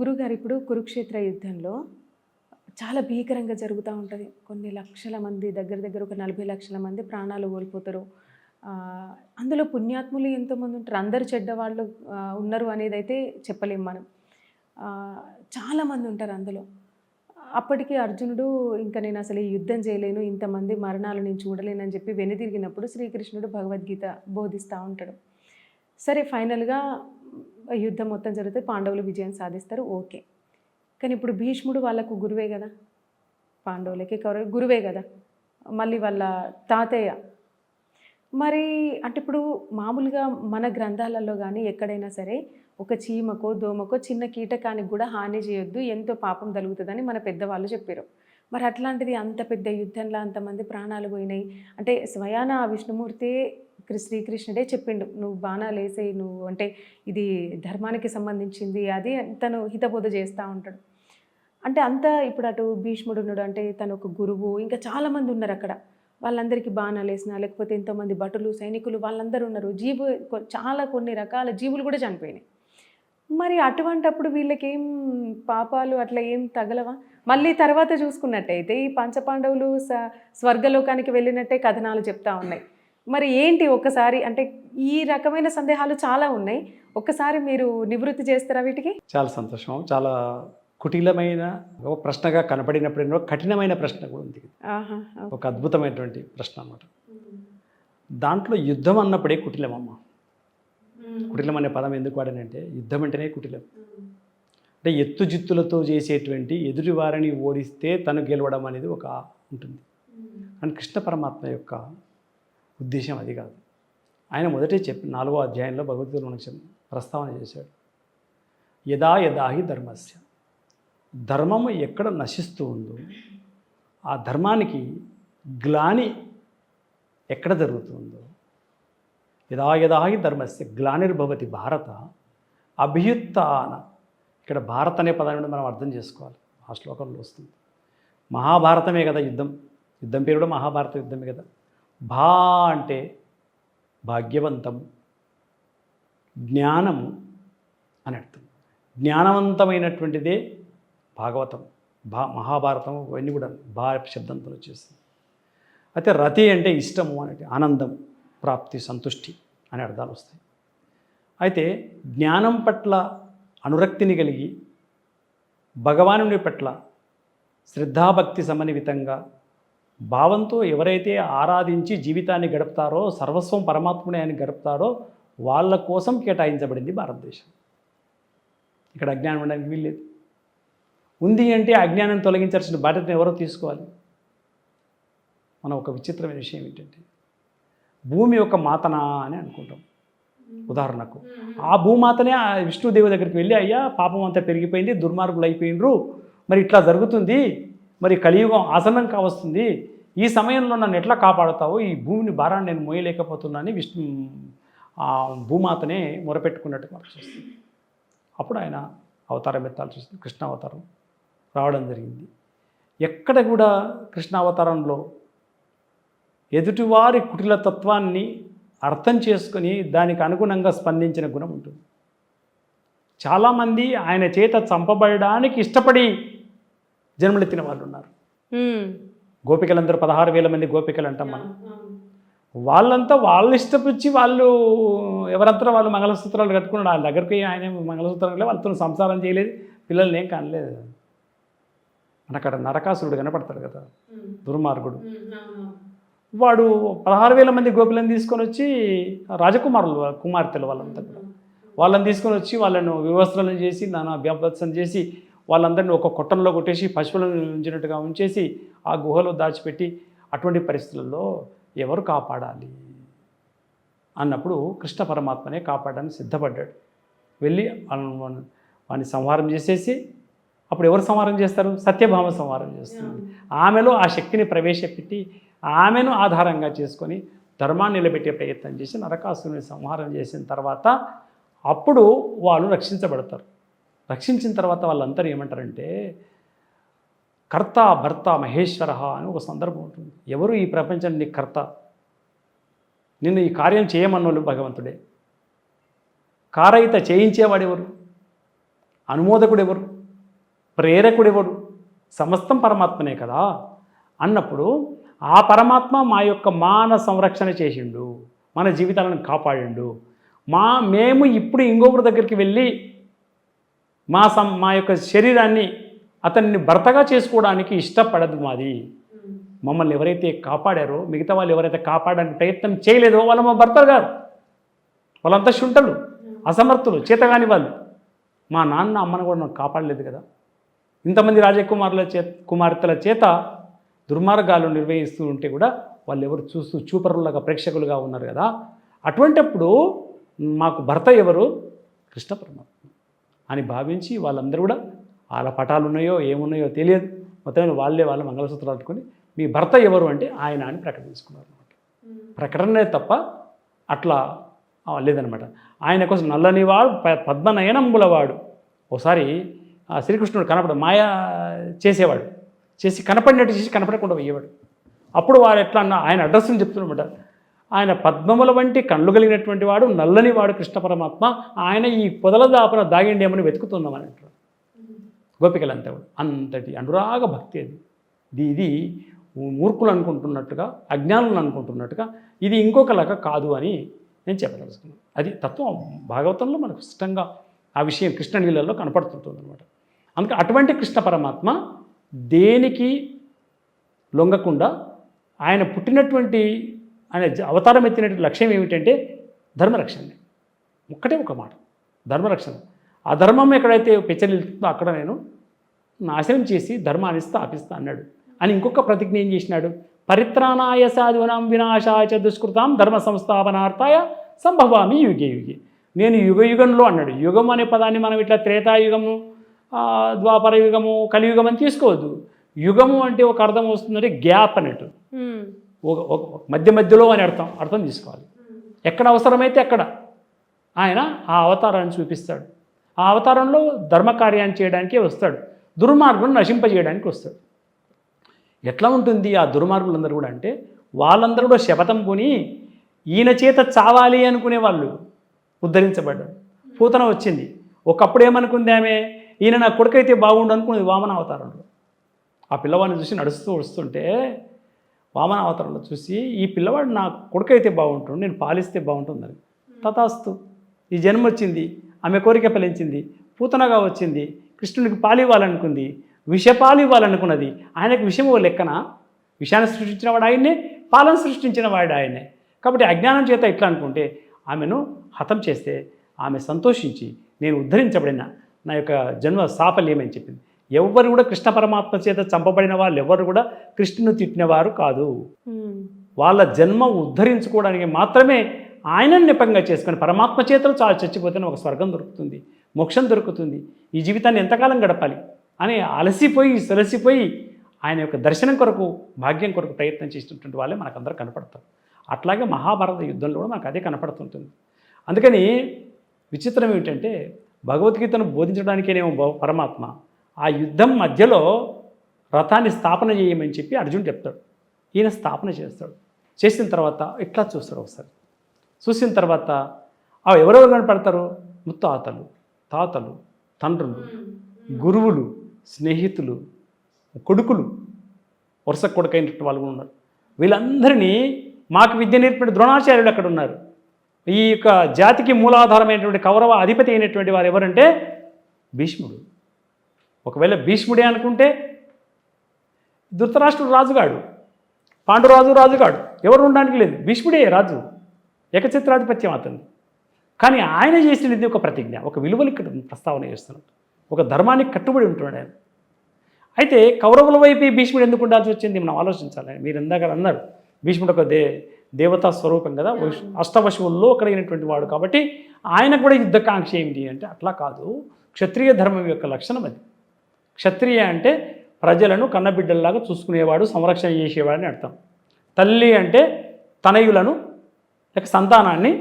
గురుగారు ఇప్పుడు కురుక్షేత్ర యుద్ధంలో చాలా భీకరంగా జరుగుతూ ఉంటుంది. కొన్ని లక్షల మంది దగ్గర దగ్గర ఒక నలభై లక్షల మంది ప్రాణాలు కోల్పోతారు. అందులో పుణ్యాత్ములు ఎంతోమంది ఉంటారు. అందరు చెడ్డవాళ్ళు ఉన్నారు అనేది అయితే చెప్పలేం మనం. చాలామంది ఉంటారు అందులో. అప్పటికి అర్జునుడు ఇంకా నేను అసలు ఈ యుద్ధం చేయలేను. ఇంతమంది మరణాలు నేను చూడలేనని చెప్పి వెనుదిరిగినప్పుడు శ్రీకృష్ణుడు భగవద్గీత బోధిస్తూ ఉంటాడు. సరే ఫైనల్గా యుద్ధం మొత్తం జరిగితే పాండవులు విజయం సాధిస్తారు ఓకే. కానీ ఇప్పుడు భీష్ముడు వాళ్ళకు గురువే కదా? పాండవులకి కౌరవ గురువే కదా? మళ్ళీ వాళ్ళ తాతయ్య. మరి అంటే ఇప్పుడు మామూలుగా మన గ్రంథాలలో కానీ ఎక్కడైనా సరే ఒక చీమకో దోమకో చిన్న కీటకానికి కూడా హాని చేయొద్దు ఎంతో పాపం తలుగుతుందని మన పెద్దవాళ్ళు చెప్పారు మరి అట్లాంటిది అంత పెద్ద యుద్ధంలో అంతమంది ప్రాణాలు పోయినాయి. అంటే స్వయాన ఆ విష్ణుమూర్తి శ్రీకృష్ణుడే చెప్పిండు నువ్వు బాణాలు వేసేయి నువ్వు అంటే ఇది ధర్మానికి సంబంధించింది అది తను హితబోధ చేస్తూ ఉంటాడు. అంటే అంతా ఇప్పుడు అటు భీష్ముడు ఉన్నాడు అంటే తను ఒక గురువు ఇంకా చాలామంది ఉన్నారు అక్కడ. వాళ్ళందరికీ బాణాలు వేసిన లేకపోతే ఎంతోమంది భటులు సైనికులు వాళ్ళందరూ ఉన్నారు. జీవు చాలా కొన్ని రకాల జీవులు కూడా చనిపోయినాయి. మరి అటువంటప్పుడు వీళ్ళకి ఏం పాపాలు అట్లా ఏం తగలవా? మళ్ళీ తర్వాత చూసుకున్నట్టయితే ఈ పంచపాండవులు స స్వర్గలోకానికి వెళ్ళినట్టే కథనాలు చెప్తా ఉన్నాయి. మరి ఏంటి ఒక్కసారి అంటే ఈ రకమైన సందేహాలు చాలా ఉన్నాయి. ఒక్కసారి మీరు నివృత్తి చేస్తారా వీటికి? చాలా సంతోషం. చాలా కుటిలమైన ఒక ప్రశ్నగా కనపడినప్పుడు కఠినమైన ప్రశ్న కూడా ఉంది. ఒక అద్భుతమైనటువంటి ప్రశ్న అన్నమాట. దాంట్లో యుద్ధం అన్నప్పుడే కుటిలమమ్మ కుటిలం అనే పదం ఎందుకు వాడనంటే యుద్ధం అంటేనే కుటిలం. అంటే ఎత్తు జిత్తులతో చేసేటువంటి ఎదుటి వారిని ఓడిస్తే తను గెలవడం అనేది ఒక ఉంటుంది. కానీ కృష్ణ పరమాత్మ యొక్క ఉద్దేశం అది కాదు. ఆయన మొదటే చెప్పి నాలుగో అధ్యాయంలో భగవద్గీత మనకు ప్రస్తావన చేశాడు. యదా యదాహి ధర్మస్య. ధర్మము ఎక్కడ నశిస్తూ ఉందో ఆ ధర్మానికి గ్లాని ఎక్కడ జరుగుతుందో యదా యదాహి ధర్మస్య గ్లానిర్భవతి భారత. అభియుత్న ఇక్కడ భారత్ అనే పదాన్ని మనం అర్థం చేసుకోవాలి. ఆ శ్లోకంలో వస్తుంది. మహాభారతమే కదా యుద్ధం. యుద్ధం పేరు కూడా మహాభారత యుద్ధమే కదా. భా అంటే భాగ్యవంతం జ్ఞానము అని అర్థం. జ్ఞానవంతమైనటువంటిదే భాగవతం. భా మహాభారతం ఇవన్నీ కూడా భా శబ్దంతో వచ్చేసింది అయితే రతి అంటే ఇష్టము అనేది ఆనందం ప్రాప్తి సంతుష్టి అనే అర్థాలు వస్తాయి. అయితే జ్ఞానం పట్ల అనురక్తిని కలిగి భగవానుని పట్ల శ్రద్ధాభక్తి సమన్వితంగా భావంతో ఎవరైతే ఆరాధించి జీవితాన్ని గడుపుతారో సర్వస్వం పరమాత్ముడే అని గడుపుతారో వాళ్ళ కోసం కేటాయించబడింది భారతదేశం. ఇక్కడ అజ్ఞానం ఉండడానికి వీల్లేదు. ఉంది అంటే అజ్ఞానం తొలగించాల్సిన బాధ్యతను ఎవరో తీసుకోవాలి? మనం ఒక విచిత్రమైన విషయం ఏంటంటే భూమి ఒక మాతనా అని అనుకుంటాం. ఉదాహరణకు ఆ భూమాతనే ఆ విష్ణుదేవి దగ్గరికి వెళ్ళి అయ్యా పాపం అంతా పెరిగిపోయింది దుర్మార్గులు అయిపోయినరు మరి ఇట్లా జరుగుతుంది మరి కలియుగం ఆసన్నం కావస్తుంది. ఈ సమయంలో నన్ను ఎట్లా కాపాడుతావు? ఈ భూమిని భారాన్ని నేను మోయలేకపోతున్నానని విష్ణు ఆ భూమాతనే మొరపెట్టుకున్నట్టు మనకు అప్పుడు ఆయన అవతారం ఎత్తాల్సి వస్తుంది. కృష్ణ అవతారం రావడం జరిగింది. ఎక్కడ కూడా కృష్ణ అవతారంలో ఎదుటివారి కుటిల తత్వాన్ని అర్థం చేసుకొని దానికి అనుగుణంగా స్పందించిన గుణం ఉంటుంది. చాలామంది ఆయన చేత చంపబడడానికి ఇష్టపడి జన్మలెత్తిన వాళ్ళు ఉన్నారు. గోపికలందరూ పదహారు వేల మంది గోపికలు అంటాం మనం వాళ్ళంతా వాళ్ళ ఇష్టపుచ్చి వాళ్ళు ఎవరంతా వాళ్ళు మంగళసూత్రాలు కట్టుకున్నాడు. వాళ్ళ దగ్గరికి ఆయన మంగళసూత్రాలు వాళ్ళతో సంసారం చేయలేదు. పిల్లల్ని ఏం కానలేదు. అని అక్కడ నరకాసురుడు కనపడతాడు కదా. దుర్మార్గుడు. వాడు పదహారు వేల మంది గోపిలను తీసుకొని వచ్చి రాజకుమారులు కుమార్తెలు వాళ్ళంతా కూడా. వాళ్ళని తీసుకొని వచ్చి వాళ్ళను వివస్త్రాలను చేసి నానా అభ్యాపత్సం చేసి వాళ్ళందరినీ ఒక కొట్టంలో కొట్టేసి పశువులను ఉంచినట్టుగా ఉంచేసి ఆ గుహలో దాచిపెట్టి అటువంటి పరిస్థితుల్లో ఎవరు కాపాడాలి? అన్నప్పుడు కృష్ణ పరమాత్మనే కాపాడడానికి సిద్ధపడ్డాడు. వెళ్ళి వాళ్ళను- వాడిని సంహారం చేసేసి అప్పుడు ఎవరు సంహారం చేస్తారు? సత్యభామ సంహారం చేస్తుంది. ఆమెలో ఆ శక్తిని ప్రవేశపెట్టి ఆమెను ఆధారంగా చేసుకొని ధర్మాన్ని నిలబెట్టే ప్రయత్నం చేసి నరకాసురుని సంహారం చేసిన తర్వాత అప్పుడు వాళ్ళు రక్షించబడతారు. రక్షించిన తర్వాత వాళ్ళందరూ ఏమంటారంటే కర్త భర్త మహేశ్వర అని ఒక సందర్భం ఉంటుంది. ఎవరు ఈ ప్రపంచాన్ని కర్త? నిన్ను ఈ కార్యం చేయమన్నోళ్ళు భగవంతుడే. కారయిత చేయించేవాడు ఎవరు అనుమోదకుడు ఎవరు ప్రేరకుడు ఎవరు సమస్తం పరమాత్మనే కదా? అన్నప్పుడు ఆ పరమాత్మ మా యొక్క మాన సంరక్షణ చేసిండు మన జీవితాలను కాపాడిండు. మా మేము ఇప్పుడు ఇంకొకరి దగ్గరికి వెళ్ళి మా సం మా యొక్క శరీరాన్ని అతన్ని భర్తగా చేసుకోవడానికి ఇష్టపడదు మాది. మమ్మల్ని ఎవరైతే కాపాడారో మిగతా వాళ్ళు ఎవరైతే కాపాడడానికి ప్రయత్నం చేయలేదో వాళ్ళు మా భర్తలు గారు వాళ్ళంతా శుంఠలు అసమర్థులు చేతగాని వాళ్ళు. మా నాన్న అమ్మను కూడా నాకు కాపాడలేదు కదా. ఇంతమంది రాజకుమారుల చే కుమార్తెల చేత దుర్మార్గాలు నిర్వహిస్తూ ఉంటే కూడా వాళ్ళు ఎవరు చూస్తూ చూపరులుగా ప్రేక్షకులుగా ఉన్నారు కదా. అటువంటప్పుడు మాకు భర్త ఎవరు? కృష్ణ పరమాత్మ అని భావించి వాళ్ళందరూ కూడా వాళ్ళ పటాలు ఉన్నాయో ఏమున్నాయో తెలియదు. మొత్తం వాళ్ళే వాళ్ళ మంగళసూత్రాలు పట్టుకొని మీ భర్త ఎవరు అంటే ఆయన అని ప్రకటించుకున్నారు అనమాట ప్రకటనే తప్ప అట్లా లేదనమాట ఆయన కోసం నల్లని వాడు ప- పద్మనయనంబుల వాడు. ఒకసారి శ్రీకృష్ణుడు కనపడ మాయ చేసేవాడు. చేసి కనపడినట్టు చేసి కనపడకుండా పోయేవాడు. అప్పుడు వారు ఎట్లా అన్న ఆయన అడ్రస్ని చెప్తున్నమాట ఆయన పద్మముల వంటి కళ్ళు కలిగినటువంటి వాడు నల్లని వాడు కృష్ణ పరమాత్మ. ఆయన ఈ పొదల దాపన దాగిండేమని వెతుకుతున్నామని అంటారు గోపికలంతా అంతటి అనురాగ భక్తి అది. ఇది ఇది మూర్ఖులు అనుకుంటున్నట్టుగా అజ్ఞానులు అనుకుంటున్నట్టుగా ఇది ఇంకొకలాగా కాదు అని నేను చెప్పదలుచుకున్నాను. అది తత్వం భాగవతంలో మనకు స్పష్టంగా ఆ విషయం కృష్ణలీలలో కనపడుతుంటుంది అనమాట అందుకే అటువంటి కృష్ణ పరమాత్మ దేనికి లొంగకుండా ఆయన పుట్టినటువంటి ఆయన అవతారం ఎత్తినటువంటి లక్ష్యం ఏమిటంటే ధర్మరక్షణ. ఒక్కటే ఒక మాట ధర్మరక్షణ. ఆ ధర్మం ఎక్కడైతే పెచ్చరిల్తుందో అక్కడ నేను నాశనం చేసి ధర్మాన్ని స్థాపిస్తా అన్నాడు. అని ఇంకొక ప్రతిజ్ఞ ఏం చేసినాడు? పరిత్రాణాయ సాధునాం వినాశాయ చ దుష్కృతాం ధర్మ సంస్థాపనార్థాయ సంభవామి యుగే యుగే. నేను యుగ యుగంలో అన్నాడు. యుగం అనే పదాన్ని మనం ఇట్లా త్రేతాయుగము ద్వాపర యుగము కలియుగం అని తీసుకోవద్దు. యుగము అంటే ఒక అర్థం వస్తుందంటే గ్యాప్ అన్నట్టు. ఒక ఒక మధ్య మధ్యలో అని అర్థం అర్థం తీసుకోవాలి ఎక్కడ అవసరమైతే అక్కడ ఆయన ఆ అవతారాన్ని చూపిస్తాడు. ఆ అవతారంలో ధర్మకార్యాన్ని చేయడానికే వస్తాడు. దుర్మార్గులను నశింపజేయడానికి వస్తాడు. ఎట్లా ఉంటుంది ఆ దుర్మార్గులందరూ కూడా అంటే వాళ్ళందరూ కూడా శపథం కొని ఈయన చేత చావాలి అనుకునే వాళ్ళు ఉద్ధరించబడ్డారు. పూతన వచ్చింది. ఒకప్పుడు ఏమనుకుంది ఆమె? ఈయన నా కొడుకైతే బాగుండు అనుకునేది వామన అవతారంలో. ఆ పిల్లవాడిని చూసి నడుస్తూ వస్తుంటే వామన అవతారంలో చూసి ఈ పిల్లవాడు నా కొడుకైతే బాగుంటుంది నేను పాలిస్తే బాగుంటుందని తథాస్తు ఈ జన్మ వచ్చింది ఆమె కోరిక ఫలించింది పూతనగా వచ్చింది కృష్ణునికి పాలు ఇవ్వాలనుకుంది విషపాలు ఇవ్వాలనుకున్నది ఆయనకు విషము లెక్కన? విషాన్ని సృష్టించిన వాడు ఆయన్నే పాలను సృష్టించిన వాడు ఆయనే కాబట్టి అజ్ఞానం చేత ఇట్లా అనుకుంటే ఆమెను హతం చేస్తే ఆమె సంతోషించి నేను ఉద్ధరించబడిన నా యొక్క జన్మ సాఫల్యమని చెప్పింది. ఎవ్వరు కూడా కృష్ణ పరమాత్మ చేత చంపబడిన వాళ్ళు ఎవరు కూడా కృష్ణుని తిట్టినవారు కాదు. వాళ్ళ జన్మ ఉద్ధరించుకోవడానికి మాత్రమే ఆయనను నెపంగా చేసుకొని పరమాత్మ చేతలు చాలా చచ్చిపోతేనే ఒక స్వర్గం దొరుకుతుంది మోక్షం దొరుకుతుంది. ఈ జీవితాన్ని ఎంతకాలం గడపాలి అని అలసిపోయి సొలసిపోయి ఆయన యొక్క దర్శనం కొరకు భాగ్యం కొరకు ప్రయత్నం చేసినటువంటి వాళ్ళే మనకందరూ కనపడతారు. అట్లాగే మహాభారత యుద్ధంలో కూడా మనకు అదే కనపడుతుంటుంది. అందుకని విచిత్రం ఏమిటంటే భగవద్గీతను బోధించడానికేనేమో పరమాత్మ ఆ యుద్ధం మధ్యలో రథాన్ని స్థాపన చేయమని చెప్పి అర్జున్ చెప్తాడు. ఈయన స్థాపన చేస్తాడు. చేసిన తర్వాత ఇట్లా చూస్తాడు ఒకసారి. చూసిన తర్వాత ఆ ఎవరెవరు కనపడతారు? ముత్తాతలు తాతలు తండ్రులు గురువులు స్నేహితులు కొడుకులు వరుస కొడుకైనటువంటి వాళ్ళు కూడా ఉన్నారు. వీళ్ళందరినీ మాకు విద్య నేర్పిన ద్రోణాచార్యులు అక్కడ ఉన్నారు. ఈ యొక్క జాతికి మూలాధారమైనటువంటి కౌరవ అధిపతి అయినటువంటి వారు ఎవరంటే భీష్ముడు. ఒకవేళ భీష్ముడే అనుకుంటే ధృతరాష్ట్రుడు రాజుగాడు పాండురాజు రాజుగాడు ఎవరు ఉండడానికి లేదు. భీష్ముడే రాజు ఏకఛత్రాధిపత్యం అతను కానీ ఆయన చేసినది ఒక ప్రతిజ్ఞ ఒక విలువలు ఇక్కడ ప్రస్తావన చేస్తున్నాడు. ఒక ధర్మానికి కట్టుబడి ఉంటున్నాడు ఆయన. అయితే కౌరవుల వైపు భీష్ముడు ఎందుకు ఉండాల్సి వచ్చింది? మనం ఆలోచించాలి. మీరు ఇందాక అన్నారు భీష్ముడు ఒక దే దేవతా స్వరూపం కదా. వశు- అష్టవశువుల్లో ఒకడైనటువంటి వాడు కాబట్టి ఆయన కూడా యుద్ధకాంక్ష ఏమిటి అంటే అట్లా కాదు. క్షత్రియ ధర్మం యొక్క లక్షణం అది. క్షత్రియ అంటే ప్రజలను కన్నబిడ్డల్లాగా చూసుకునేవాడు సంరక్షణ చేసేవాడని అర్థం. తల్లి అంటే తనయులను లేక సంతానాన్ని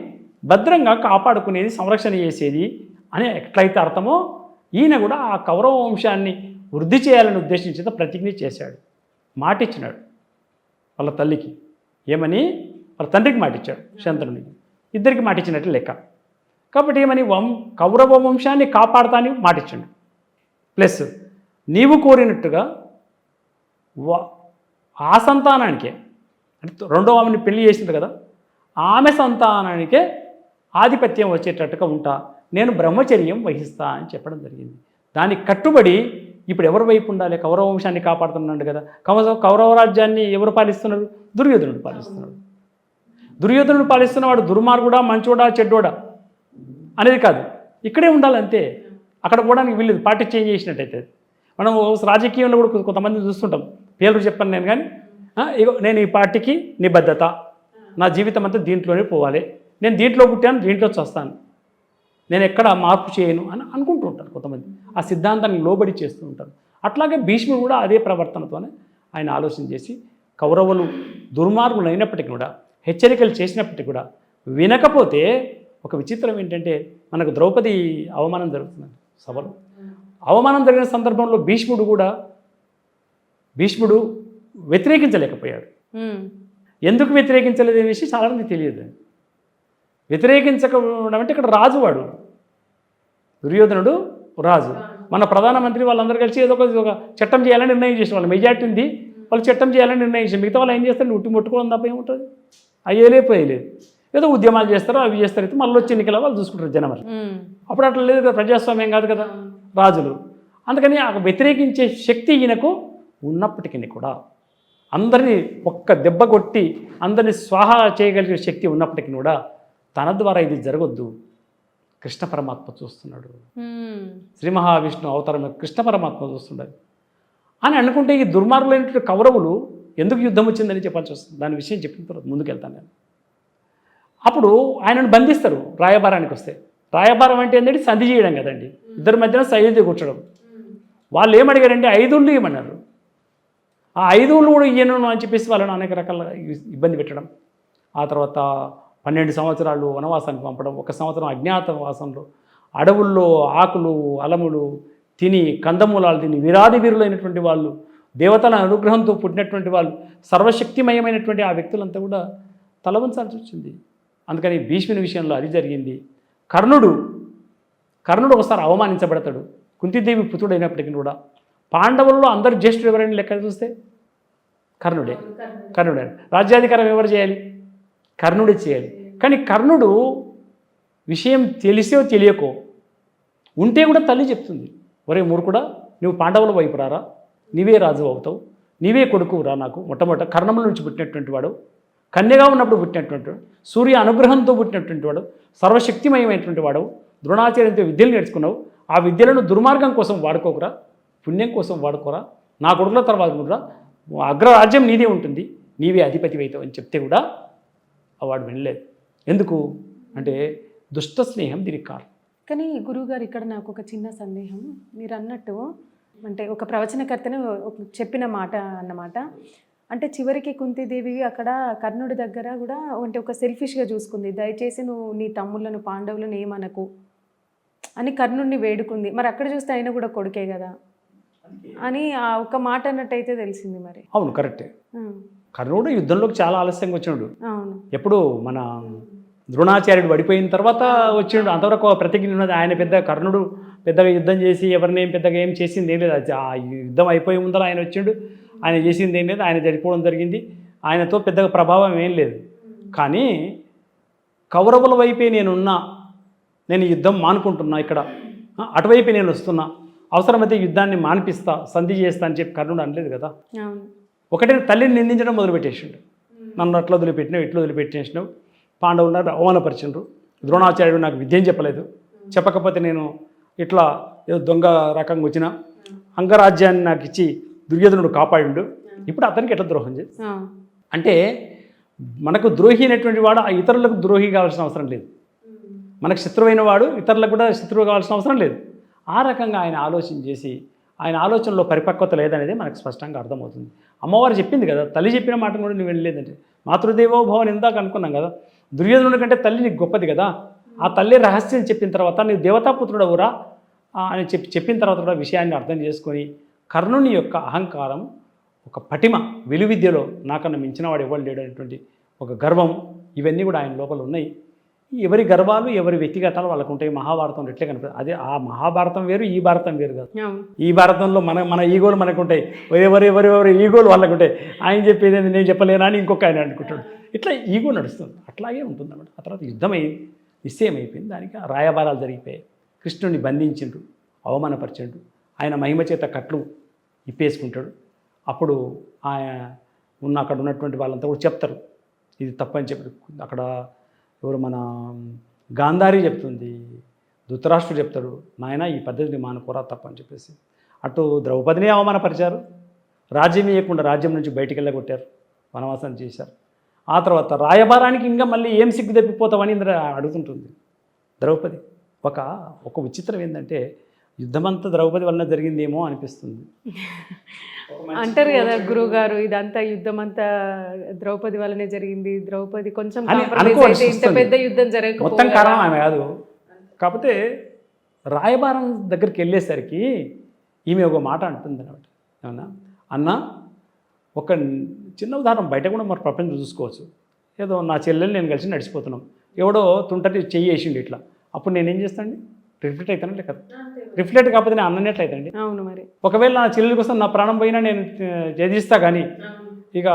భద్రంగా కాపాడుకునేది సంరక్షణ చేసేది అని ఎట్లయితే అర్థమో ఈయన కూడా ఆ కౌరవ వంశాన్ని వృద్ధి చేయాలని ఉద్దేశించిన ప్రతిజ్ఞ చేశాడు. మాటిచ్చినాడు వాళ్ళ తల్లికి. ఏమని? వాళ్ళ తండ్రికి మాటిచ్చాడు శంతనుడికి. ఇద్దరికి మాటిచ్చినట్టు లెక్క. కాబట్టి ఏమని? వం కౌరవ వంశాన్ని కాపాడతాని మాటిచ్చాడు. ప్లస్ నీవు కోరినట్టుగా వా- ఆ సంతానానికే అంటే రెండో ఆమెని పెళ్ళి చేసింది కదా ఆమె సంతానానికే ఆధిపత్యం వచ్చేటట్టుగా ఉంటా నేను బ్రహ్మచర్యం వహిస్తా అని చెప్పడం జరిగింది. దానికి కట్టుబడి ఇప్పుడు ఎవరి వైపు ఉండాలి? కౌరవ వంశాన్ని కాపాడుతున్నాడు కదా. కౌరవ కౌరవ రాజ్యాన్ని ఎవరు పాలిస్తున్నారు? దుర్యోధనుడు పాలిస్తున్నాడు. దుర్యోధనుడు పాలిస్తున్నవాడు దుర్మార్గుడా మంచోడా చెడ్డోడా అనేది కాదు. ఇక్కడే ఉండాలంతే. అక్కడ పోవడానికి వీళ్ళు పార్టీ చేంజ్ చేసినట్టయితే. మనం రాజకీయంలో కూడా కొంతమంది చూస్తుంటాం. పేర్లు చెప్పాను నేను కానీ ఇగో నేను ఈ పార్టీకి నిబద్ధత. నా జీవితం అంతా దీంట్లోనే పోవాలి. నేను దీంట్లో పుట్టాను దీంట్లో చేస్తాను. నేను ఎక్కడ మార్పు చేయను అని అనుకుంటూ ఉంటారు కొంతమంది. ఆ సిద్ధాంతాన్ని లోబడి చేస్తూ ఉంటారు. అట్లాగే భీష్ముడు కూడా అదే ప్రవర్తనతోనే ఆయన ఆలోచన చేసి కౌరవులు దుర్మార్గులు అయినప్పటికీ కూడా హెచ్చరికలు చేసినప్పటికీ కూడా వినకపోతే ఒక విచిత్రం ఏంటంటే మనకు ద్రౌపది అవమానం జరుగుతుంది సభలో. అవమానం జరిగిన సందర్భంలో భీష్ముడు కూడా భీష్ముడు వ్యతిరేకించలేకపోయాడు. ఎందుకు వ్యతిరేకించలేదు అనే విషయం చాలామంది తెలియదు. వ్యతిరేకించకపోవడం అంటే ఇక్కడ రాజువాడు. దుర్యోధనుడు రాజు. మన ప్రధానమంత్రి వాళ్ళందరూ కలిసి ఏదో ఒక చట్టం చేయాలని నిర్ణయం చేసిన వాళ్ళు. మెజార్టీ ఉంది. వాళ్ళు చట్టం చేయాలని నిర్ణయం చేసి మిగతా వాళ్ళు ఏం చేస్తారు? ఉట్టి ముట్టుకోవడం తప్ప ఏముంటుంది? అయ్యేలే పోయలేదు ఏదో ఉద్యమాలు చేస్తారు అవి చేస్తారు అయితే మళ్ళీ వచ్చి ఎన్నికల వాళ్ళు చూసుకుంటారు జనం మరి ఉమ్, అప్పుడు అట్లా లేదు కదా ప్రజాస్వామ్యం కాదు కదా. రాజులు. అందుకని ఆ వ్యతిరేకించే శక్తి ఈయనకు ఉన్నప్పటికీ కూడా అందరినీ ఒక్క దెబ్బ కొట్టి అందరినీ స్వాహా చేయగలిగే శక్తి ఉన్నప్పటికీ కూడా తన ద్వారా ఇది జరగొద్దు. కృష్ణ పరమాత్మ చూస్తున్నాడు. శ్రీ మహావిష్ణు అవతారం కృష్ణ పరమాత్మ చూస్తున్నాడు. అని అనుకుంటే ఈ దుర్మార్గులైనటువంటి కౌరవులు ఎందుకు యుద్ధం వచ్చిందని చెప్పాల్సి వస్తుంది. దాని విషయం చెప్పిన తర్వాత ముందుకెళ్తాను నేను. అప్పుడు ఆయనను బంధిస్తారు రాయబారానికి వస్తే. రాయబారం అంటే ఏంటంటే సంధి చేయడం కదండి. ఇద్దరి మధ్యన సైద్య కూర్చోడం వాళ్ళు ఏమడిగారంటే ఐదుళ్ళు ఇవ్వమన్నారు. ఆ ఐదుళ్ళు కూడా ఇయ్యను అని చెప్పేసి వాళ్ళని అనేక రకాల ఇబ్బంది పెట్టడం. ఆ తర్వాత పన్నెండు సంవత్సరాలు వనవాసానికి పంపడం ఒక సంవత్సరం అజ్ఞాతవాసంలో అడవుల్లో ఆకులు అలములు తిని కందమూలాలు తిని విరాది వీరులైనటువంటి వాళ్ళు దేవతల అనుగ్రహంతో పుట్టినటువంటి వాళ్ళు సర్వశక్తిమయమైనటువంటి ఆ వ్యక్తులంతా కూడా తలవంచాల్సి వచ్చింది. అందుకని భీష్ముని విషయంలో అది జరిగింది. కర్ణుడు కర్ణుడు ఒకసారి అవమానించబడతాడు. కుంతిదేవి పుత్రుడైనప్పటికీ కూడా. పాండవుల్లో అందరు జ్యేష్ఠుడు ఎవరైనా లెక్క చూస్తే? కర్ణుడే. కర్ణుడే. రాజ్యాధికారం ఎవరు చేయాలి? కర్ణుడే చేయాలి. కానీ కర్ణుడు విషయం తెలిసో తెలియకో ఉంటే కూడా తల్లి చెప్తుంది. ఒరే మూర్ఖుడా నువ్వు పాండవుల వైపు రారా? నీవే రాజు అవుతావు. నీవే కొడుకు రా నాకు. మొట్టమొదట కర్ణముల నుంచి పుట్టినటువంటి వాడు. కన్యగా ఉన్నప్పుడు పుట్టినటువంటి వాడు. సూర్య అనుగ్రహంతో పుట్టినటువంటి వాడు. సర్వశక్తిమయమైనటువంటి వాడు. ద్రోణాచార్యంతో విద్యలు నేర్చుకున్నావు. ఆ విద్యలను దుర్మార్గం కోసం వాడుకోకురా పుణ్యం కోసం వాడుకోరా నా కొడుకుల తర్వాత కూడా అగ్రరాజ్యం నీదే ఉంటుంది నీవే అధిపతి అవుతావు అని చెప్తే కూడా ఆ వాడు వినలేదు. ఎందుకు? అంటే దుష్ట స్నేహం దీనికి కారణం. కానీ గురువుగారు ఇక్కడ నాకు ఒక చిన్న సందేహం. మీరు అన్నట్టు అంటే ఒక ప్రవచనకర్తనే చెప్పిన మాట అన్నమాట. అంటే చివరికి కుంతిదేవి అక్కడ కర్ణుడి దగ్గర కూడా అంటే ఒక సెల్ఫిష్గా చూసుకుంది. దయచేసి నువ్వు నీ తమ్ముళ్ళను పాండవులను ఏమనకు? అని కర్ణుడిని వేడుకుంది. మరి అక్కడ చూస్తే ఆయన కూడా కొడుకే కదా? అని ఆ ఒక మాట అన్నట్టయితే తెలిసింది మరి. అవును కరెక్టే. కర్ణుడు యుద్ధంలోకి చాలా ఆలస్యంగా వచ్చినాడు. అవును. ఎప్పుడు మన ద్రోణాచార్యుడు పడిపోయిన తర్వాత వచ్చిండు అంతవరకు ప్రతిజ్ఞ ఉన్నది. ఆయన పెద్ద కర్ణుడు పెద్దగా యుద్ధం చేసి ఎవరిని ఏం పెద్దగా ఏం చేసింది ఏం లేదు. ఆ యుద్ధం అయిపోయి ముందర ఆయన వచ్చిండు ఆయన చేసింది ఏం లేదు. ఆయన చనిపోవడం జరిగింది. ఆయనతో పెద్దగా ప్రభావం ఏం లేదు. కానీ కౌరవుల వైపే నేనున్నా నేను యుద్ధం మానుకుంటున్నా ఇక్కడ. అటువైపే నేను వస్తున్నా. అవసరమైతే యుద్ధాన్ని మానిపిస్తా సంధి చేస్తా అని చెప్పి కర్ణుడు అనలేదు కదా? ఒకటే తల్లిని నిందించడం మొదలుపెట్టేసిండు. నన్ను అట్లా వదిలిపెట్టినావు ఇట్లా వదిలిపెట్టేసినావు. పాండవులు నాకు అవమానపరిచిండ్రు. ద్రోణాచార్యుడు నాకు విద్యం చెప్పలేదు. చెప్పకపోతే నేను ఇట్లా ఏదో దొంగ రకంగా వచ్చిన. అంగరాజ్యాన్ని నాకు ఇచ్చి దుర్యోధనుడు కాపాడిండు. ఇప్పుడు అతనికి ఎట్లా ద్రోహం చేసి ఆ, అంటే మనకు ద్రోహి అయినటువంటి వాడు ఆ ఇతరులకు ద్రోహి కావాల్సిన అవసరం లేదు. మనకు శత్రువైన వాడు ఇతరులకు కూడా శత్రువు కావాల్సిన అవసరం లేదు. ఆ రకంగా ఆయన ఆలోచన చేసి ఆయన ఆలోచనలో పరిపక్వత లేదనేది మనకు స్పష్టంగా అర్థమవుతుంది. అమ్మవారు చెప్పింది కదా తల్లి చెప్పిన మాట కూడా నువ్వు వెళ్ళలేదంటే మాతృదేవో భవన్ ఇందాక అనుకున్నాం కదా దుర్యోధనుడి కంటే తల్లి నీకు గొప్పది కదా. ఆ తల్లి రహస్యం చెప్పిన తర్వాత నీవు దేవతాపుత్రుడు అవురా అని చెప్పి చెప్పిన తర్వాత కూడా విషయాన్ని అర్థం చేసుకొని కర్ణుని యొక్క అహంకారం ఒక పటిమ విలువిద్యలో నాకన్నా మించిన వాడు ఎవరు లేడు అనేటువంటి ఒక గర్వం ఇవన్నీ కూడా ఆయన లోపల ఉన్నాయి. ఎవరి గర్వాలు ఎవరి వ్యక్తిగతాలు వాళ్ళకు ఉంటాయి మహాభారతంలో ఎట్లే కనిపిస్తుంది అదే ఆ మహాభారతం వేరు ఈ భారతం వేరు కాదు. ఈ భారతంలో మన మన ఈగోలు మనకు ఉంటాయి ఎవరి ఎవరి ఎవరి ఈగోలు వాళ్ళకు ఉంటాయి ఆయన చెప్పేది ఏంది నేను చెప్పలేనా అని ఇంకొక ఆయన అనుకుంటాడు. ఇట్లా ఈగో నడుస్తుంది. అట్లాగే ఉంటుంది అన్నమాట ఆ తర్వాత యుద్ధం అయింది నిశ్చయం అయిపోయింది దానికి రాయబారాలు జరిగిపోయాయి. కృష్ణుడిని బంధించిండు అవమానపరిచిండు ఆయన మహిమ చేత కట్లు ఇప్పేసుకుంటాడు. అప్పుడు ఆయన ఉన్న అక్కడ ఉన్నటువంటి వాళ్ళంతా కూడా చెప్తారు. ఇది తప్పని చెప్పి. అక్కడ ఎవరు మన గాంధారి చెప్తుంది ధృతరాష్ట్రుడు చెప్తాడు నాయన ఈ పద్ధతిని మానుకోరా తప్పని చెప్పేసి. అటు ద్రౌపదిని అవమానపరిచారు రాజ్యం ఇవ్వకుండా రాజ్యం నుంచి బయటికి వెళ్ళగొట్టారు వనవాసం చేశారు. ఆ తర్వాత రాయబారానికి ఇంకా మళ్ళీ ఏం సిగ్గు తప్పిపోతామని ఇంద్ర అడుగుతుంటుంది. ద్రౌపది ఒక ఒక విచిత్రం ఏంటంటే యుద్ధమంతా ద్రౌపది వలన జరిగిందేమో అనిపిస్తుంది. అంటారు కదా గురువు గారు ఇదంతా యుద్ధం అంతా ద్రౌపది వల్లనే జరిగింది. ద్రౌపది కొంచెం ఇంత. పెద్ద యుద్ధం మొత్తం కారణం ఆమె కాదు. కాకపోతే రాయబారం దగ్గరికి వెళ్ళేసరికి ఈమె ఒక మాట అంటుంది అనమాట ఏమన్నా? అన్న ఒక చిన్న ఉదాహరణ బయట కూడా మరి ప్రపంచం చూసుకోవచ్చు. ఏదో నా చెల్లెలు నేను కలిసి నడిచిపోతున్నాం. ఎవడో తుంటటి చెయ్యి వేసిండు ఇట్లా. అప్పుడు నేనేం చేస్తానండి రిఫ్లెక్ట్ అవుతానంటే కదా రిఫ్లెక్ట్ కాకపోతే నేను అన్నట్లయితండి అవును మరి. ఒకవేళ నా చెల్లెల కోసం నా ప్రాణం పోయినా నేను జయిస్తా కానీ ఇక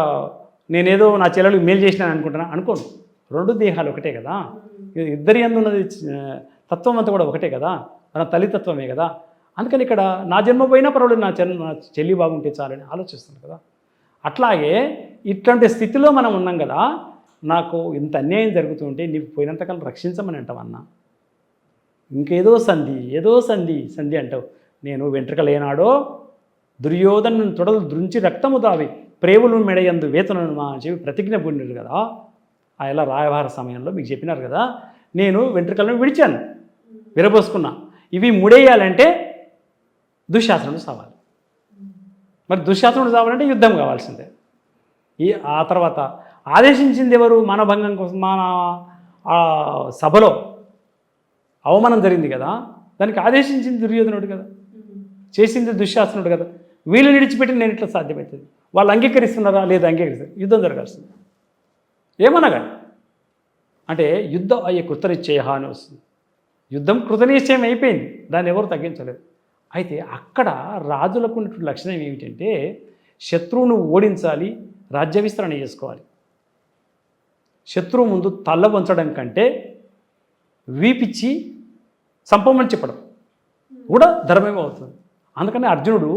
నేనేదో నా చెల్లెలకు మేలు చేసినాను అనుకుంటున్నా అనుకోను. రెండు దేహాలు ఒకటే కదా. ఇద్దరి అందు ఉన్నది తత్వం అంతా కూడా ఒకటే కదా. మన తల్లితత్వమే కదా. అందుకని ఇక్కడ నా జన్మ పోయినా పర్వాలేదు నా చెల్లి నా చెల్లి బాగుంటే చాలని ఆలోచిస్తాను కదా. అట్లాగే ఇట్లాంటి స్థితిలో మనం ఉన్నాం కదా. నాకు ఇంత అన్యాయం జరుగుతుంటే నీకు పోయినంతకాలం రక్షించమని అంటావన్నా ఇంకేదో సంధి ఏదో సంధి సంధి అంటావు. నేను వెంట్రుకలేనాడో దుర్యోధను తొడలు దృంచి రక్తము దావి ప్రేములు మెడయందు వేతనను మా అని చెప్పి ప్రతిజ్ఞ పొందినారు కదా. ఆ ఇలా రాయభార సమయంలో మీకు చెప్పినారు కదా నేను వెంట్రుకలను విడిచాను విరబోసుకున్నా. ఇవి ముడేయాలంటే దుశ్శాసనుడు సావాలి. మరి దుశ్శాసనుడు సావాలంటే యుద్ధం కావాల్సిందే. ఈ ఆ తర్వాత ఆదేశించింది ఎవరు? మానభంగం కోసం మన సభలో అవమానం జరిగింది కదా దానికి ఆదేశించింది దుర్యోధనుడు కదా చేసింది దుశ్శాసనుడు కదా. వీళ్ళు విడిచిపెట్టి నేను ఇట్లా సాధ్యమవుతుంది వాళ్ళు అంగీకరిస్తున్నారా లేదా అంగీకరిస్తారు. యుద్ధం జరగాల్సింది. ఏమన్నా కానీ. అంటే యుద్ధం అయ్యే కృతనిశ్చయ అని వస్తుంది. యుద్ధం కృతనిశ్చయం అయిపోయింది. దాన్ని ఎవరు తగ్గించలేదు. అయితే అక్కడ రాజులకు ఉన్నటువంటి లక్షణం ఏమిటంటే శత్రువును ఓడించాలి రాజ్య విస్తరణ చేసుకోవాలి. శత్రువు ముందు తల్ల వంచడం కంటే వీపిచ్చి సంపమని చెప్పడం కూడా ధర్మమే అవుతుంది. అందుకని అర్జునుడు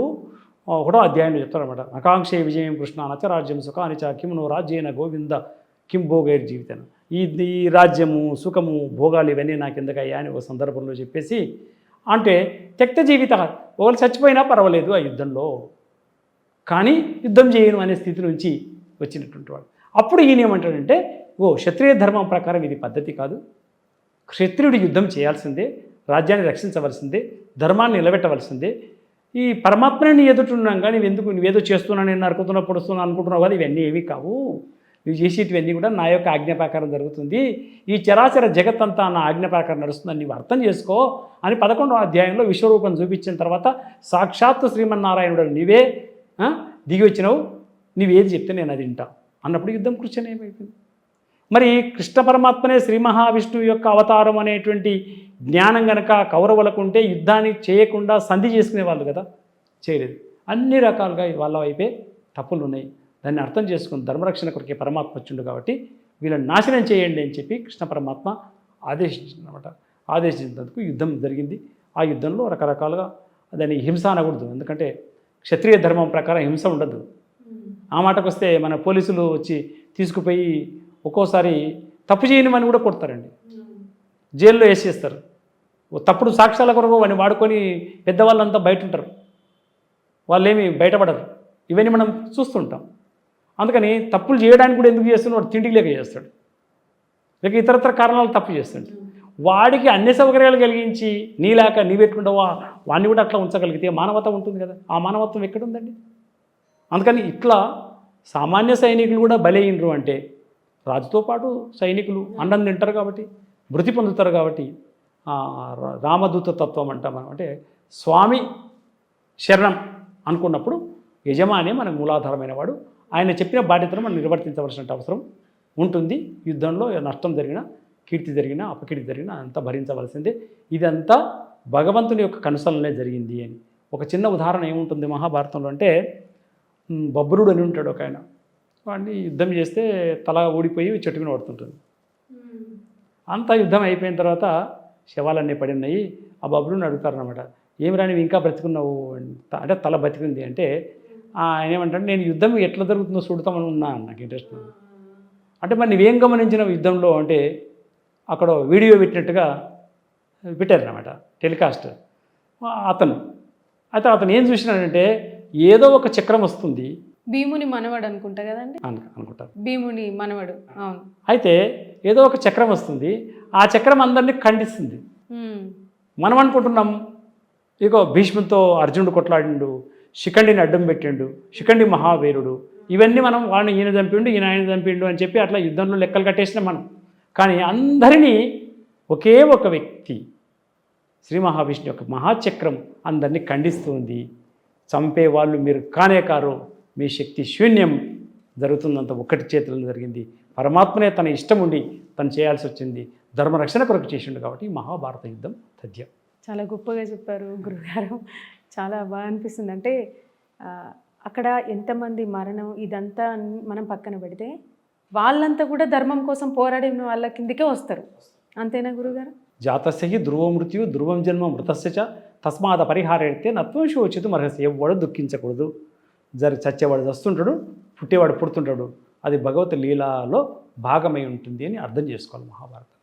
కూడా అధ్యాయంలో చెప్తారనమాట ఆకాంక్షే విజయం కృష్ణ నచరాజ్యం సుఖ అనిచ కిమును రాజ్యేన గోవింద కిం భోగైర్ జీవితం ఈ ఈ రాజ్యము సుఖము భోగాలు ఇవన్నీ నాకు ఎందుకయ్యా అని ఒక సందర్భంలో చెప్పేసి అంటే త్యక్త జీవిత ఒకరు చచ్చిపోయినా పర్వాలేదు ఆ యుద్ధంలో. కానీ యుద్ధం చేయను అనే స్థితి నుంచి వచ్చినటువంటి వాడు. అప్పుడు ఈయన ఏమంటాడంటే ఓ క్షత్రియ ధర్మం ప్రకారం ఇది పద్ధతి కాదు. క్షత్రియుడు యుద్ధం చేయాల్సిందే రాజ్యాన్ని రక్షించవలసిందే ధర్మాన్ని నిలబెట్టవలసిందే. ఈ పరమాత్మని ఎదుటిన్నాం కానీ ఎందుకు నువ్వేదో చేస్తున్నావు నేను నరుకుతున్నా పొడుస్తున్నావు అనుకుంటున్నావు కదా ఇవన్నీ ఏమీ కావు. నువ్వు చేసేటివన్నీ కూడా నా యొక్క ఆజ్ఞ ప్రకారం జరుగుతుంది. ఈ చరాచర జగత్తంతా నా ఆజ్ఞ ప్రకారం నడుస్తుందని నీవు అర్థం చేసుకో అని పదకొండవ అధ్యాయంలో విశ్వరూపం చూపించిన తర్వాత సాక్షాత్తు శ్రీమన్నారాయణుడు నీవే దిగి వచ్చినావు. నీవేది చెప్తే నేను అది వింటా. అన్నప్పుడు యుద్ధం కూర్చొని ఏమైపోయింది? మరి కృష్ణ పరమాత్మనే శ్రీ మహావిష్ణువు యొక్క అవతారం అనేటువంటి జ్ఞానం గనక కౌరవులకు ఉంటే యుద్ధాన్ని చేయకుండా సంధి చేసుకునేవాళ్ళు కదా? చేయలేదు. అన్ని రకాలుగా వాళ్ళ వైపే తప్పులు ఉన్నాయి దాన్ని అర్థం చేసుకుని ధర్మరక్షణ కొరకే పరమాత్మ వచ్చిండు కాబట్టి వీళ్ళని నాశనం చేయండి అని చెప్పి కృష్ణ పరమాత్మ ఆదేశించిందనమాట ఆదేశించినందుకు యుద్ధం జరిగింది. ఆ యుద్ధంలో రకరకాలుగా దాన్ని హింస అనకూడదు. ఎందుకంటే క్షత్రియ ధర్మం ప్రకారం హింస ఉండదు. ఆ మాటకు వస్తే మన పోలీసులు వచ్చి తీసుకుపోయి ఒక్కోసారి తప్పు చేయనివని కూడా కొడతారండి. జైల్లో వేసేస్తారు. ఓ తప్పుడు సాక్ష్యాల కొరకు వాడిని వాడుకొని పెద్దవాళ్ళంతా బయట ఉంటారు వాళ్ళేమి బయటపడరు. ఇవన్నీ మనం చూస్తుంటాం. అందుకని తప్పులు చేయడానికి కూడా ఎందుకు చేస్తున్నాడు? వాడు తిండికి లేక చేస్తాడు. లేక ఇతరత్ర కారణాలు తప్పు చేస్తాడు వాడికి అన్ని సౌకర్యాలు కలిగించి నీలాక నీ పెట్టుకుంటావా? వాడిని కూడా అట్లా ఉంచగలిగితే మానవత్వం ఉంటుంది కదా. ఆ మానవత్వం ఎక్కడుందండి? అందుకని ఇట్లా సామాన్య సైనికులు కూడా బలైనరు అంటే రాజుతో పాటు సైనికులు అన్నం తింటారు కాబట్టి మృతి పొందుతారు కాబట్టి రామదూత తత్వం అంటాం మనం. అంటే స్వామి శరణం అనుకున్నప్పుడు యజమాని మనకు మూలాధారమైన వాడు. ఆయన చెప్పిన బాధ్యతను మనం నిర్వర్తించవలసిన అవసరం ఉంటుంది. యుద్ధంలో నష్టం జరిగినా కీర్తి జరిగినా అపకీర్తి జరిగినా అంతా భరించవలసిందే. ఇదంతా భగవంతుని యొక్క కనుసలనే జరిగింది అని. ఒక చిన్న ఉదాహరణ ఏముంటుంది మహాభారతంలో అంటే బబ్రుడు అని ఉంటాడు ఒక ఆయన. వాడిని యుద్ధం చేస్తే తల ఊడిపోయి చెట్టు మీద పడుతుంటుంది అంతా యుద్ధం అయిపోయిన తర్వాత శవాలన్నీ పడి ఉన్నాయి ఆ బబ్రుని అడుగుతారనమాట ఏమి రాని ఇంకా బ్రతుకున్నావు? అంటే అంటే తల బతికింది అంటే ఆయన ఏమంటాడు నేను యుద్ధం ఎట్లా జరుగుతుందో చూడతామని ఉన్నా నాకు ఇంట్రెస్ట్ ఉంది. అంటే మరి నువ్వేం గమనించిన యుద్ధంలో అంటే అక్కడ వీడియో పెట్టినట్టుగా పెట్టారనమాట టెలికాస్ట్. అతను అయితే అతను ఏం చూసినాడంటే ఏదో ఒక చక్రం వస్తుంది భీముని మనవడు అనుకుంటా కదండి? అను అనుకుంటారు. భీముని మనవడు అవును. అయితే ఏదో ఒక చక్రం వస్తుంది. ఆ చక్రం అందరినీ ఖండిస్తుంది. మనం అనుకుంటున్నాం ఇగో భీష్ముతో అర్జునుడు కొట్లాడిండు శిఖండిని అడ్డం పెట్టిండు శిఖండి మహావీరుడు ఇవన్నీ మనం వాడిని ఈయన చంపిండు ఈయన ఆయన చంపిండు అని చెప్పి అట్లా యుద్ధంలో లెక్కలు కట్టేసినాం మనం. కానీ అందరినీ ఒకే ఒక వ్యక్తి శ్రీ మహావిష్ణు యొక్క మహాచక్రం అందరినీ ఖండిస్తుంది చంపే వాళ్ళు మీరు కానే కారు మీ శక్తి శూన్యం జరుగుతుందంత ఒక్కటి చేతుల్లో జరిగింది. పరమాత్మనే తన ఇష్టం ఉండి తను చేయాల్సి వచ్చింది. ధర్మరక్షణ కొరకు చేసిండు కాబట్టి మహాభారత యుద్ధం తథ్యం. చాలా గొప్పగా చెప్పారు గురుగారు. చాలా బాగా అనిపిస్తుంది. అంటే అక్కడ ఎంతమంది మరణం ఇదంతా మనం పక్కన పెడితే వాళ్ళంతా కూడా ధర్మం కోసం పోరాడిన వాళ్ళ కిందకే వస్తారు. అంతేనా గురుగారు? జాతస్య ధ్రువ మృత్యు ధ్రువం జన్మ మృతస్య తస్మాద పరిహారేడితే నత్వం శోచితం అర్హసి ఎవడు దుఃఖించకూడదు. జరి చచ్చేవాడు చస్తుంటాడు పుట్టేవాడు పుడుతుంటాడు. అది భగవత్ లీలాలో భాగమై ఉంటుంది అని అర్థం చేసుకోవాలి మహాభారతం.